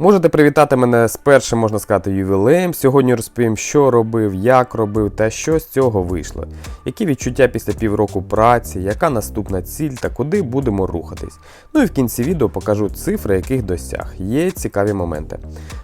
Можете привітати мене з першим, можна сказати, ювілеєм. Сьогодні розповім, що робив, як робив та що з цього вийшло. Які відчуття після півроку праці, яка наступна ціль та куди будемо рухатись. Ну і в кінці відео покажу цифри, яких досяг. Є цікаві моменти.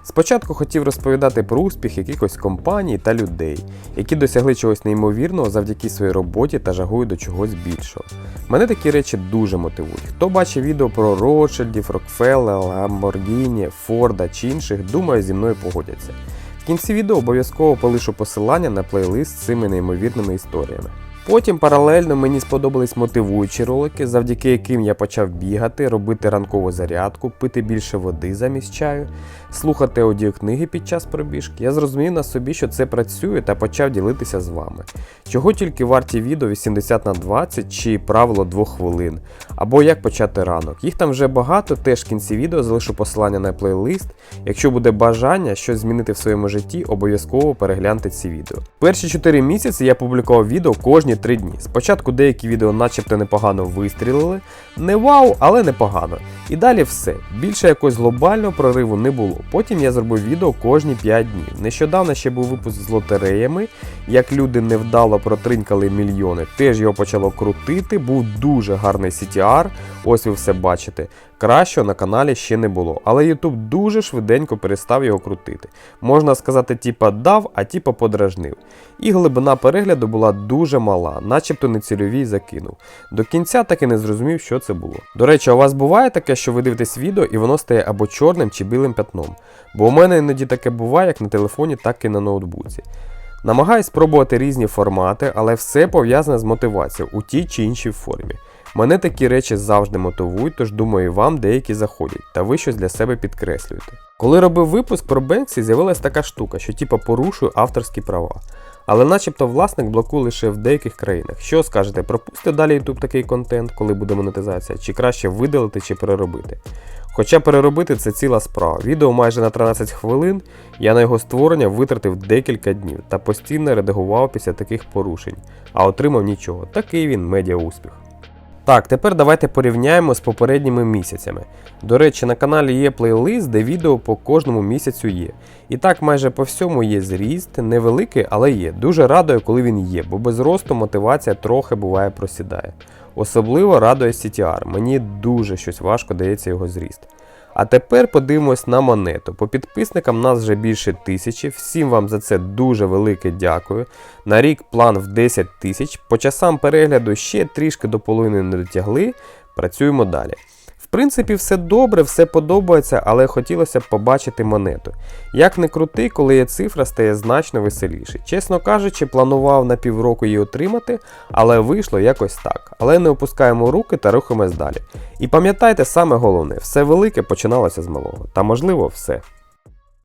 Спочатку хотів розповідати про успіх якихось компаній та людей, які досягли чогось неймовірного завдяки своїй роботі та жагою до чогось більшого. Мене такі речі дуже мотивують. Хто бачив відео про Ротшильдів, Рокфеллера, Ламборгіні, Форда чи інших, думаю, зі мною погодяться. В кінці відео обов'язково полишу посилання на плейлист з цими неймовірними історіями. Потім паралельно мені сподобались мотивуючі ролики, завдяки яким я почав бігати, робити ранкову зарядку, пити більше води замість чаю, слухати аудіокниги під час пробіжки. Я зрозумів на собі, що це працює та почав ділитися з вами. Чого тільки варті відео 80 на 20 чи правило 2 хвилин, або як почати ранок. Їх там вже багато, теж в кінці відео залишу посилання на плейлист. Якщо буде бажання щось змінити в своєму житті, обов'язково перегляньте ці відео. Перші 4 місяці я публікував відео кожні 3 дні. Спочатку деякі відео начебто непогано вистрілили, не вау, але непогано. І далі все. Більше якогось глобального прориву не було. Потім я зробив відео кожні 5 днів. Нещодавно ще був випуск з лотереями, як люди невдало протринькали мільйони. Теж його почало крутити, був дуже гарний CTR, ось ви все бачите. Кращого на каналі ще не було, але YouTube дуже швиденько перестав його крутити. Можна сказати, типа дав, а типа подражнив. І глибина перегляду була дуже мала, начебто нецільовій закинув. До кінця так і не зрозумів, що це було. До речі, у вас буває таке, що ви дивитесь відео і воно стає або чорним чи білим пятном. Бо у мене іноді таке буває як на телефоні, так і на ноутбуці. Намагаюсь спробувати різні формати, але все пов'язане з мотивацією у тій чи іншій формі. Мене такі речі завжди мотивують, тож думаю, вам деякі заходять, та ви щось для себе підкреслюєте. Коли робив випуск про Бенксі, з'явилась така штука, що типа порушує авторські права. Але начебто власник блокує лише в деяких країнах. Що скажете, пропусти далі YouTube такий контент, коли буде монетизація, чи краще видалити чи переробити? Хоча переробити це ціла справа. Відео майже на 13 хвилин, я на його створення витратив декілька днів та постійно редагував після таких порушень, а отримав нічого. Такий він медіа успіх. Так, тепер давайте порівняємо з попередніми місяцями. До речі, на каналі є плейлист, де відео по кожному місяцю є. І так майже по всьому є зріст, невеликий, але є. Дуже радує, коли він є, бо без росту мотивація трохи буває просідає. Особливо радує CTR, мені дуже щось важко дається його зріст. А тепер подивимось на монету. По підписникам нас вже більше тисячі. Всім вам за це дуже велике дякую. На рік план в 10 тисяч. По часам перегляду ще трішки до половини не дотягли. Працюємо далі. Принципі, все добре, все подобається, але хотілося б побачити монету. Як не крути, коли є цифра, стає значно веселіше. Чесно кажучи, планував на півроку її отримати, але вийшло якось так. Але не опускаємо руки та рухаємось далі. І пам'ятайте саме головне, все велике починалося з малого, та можливо все.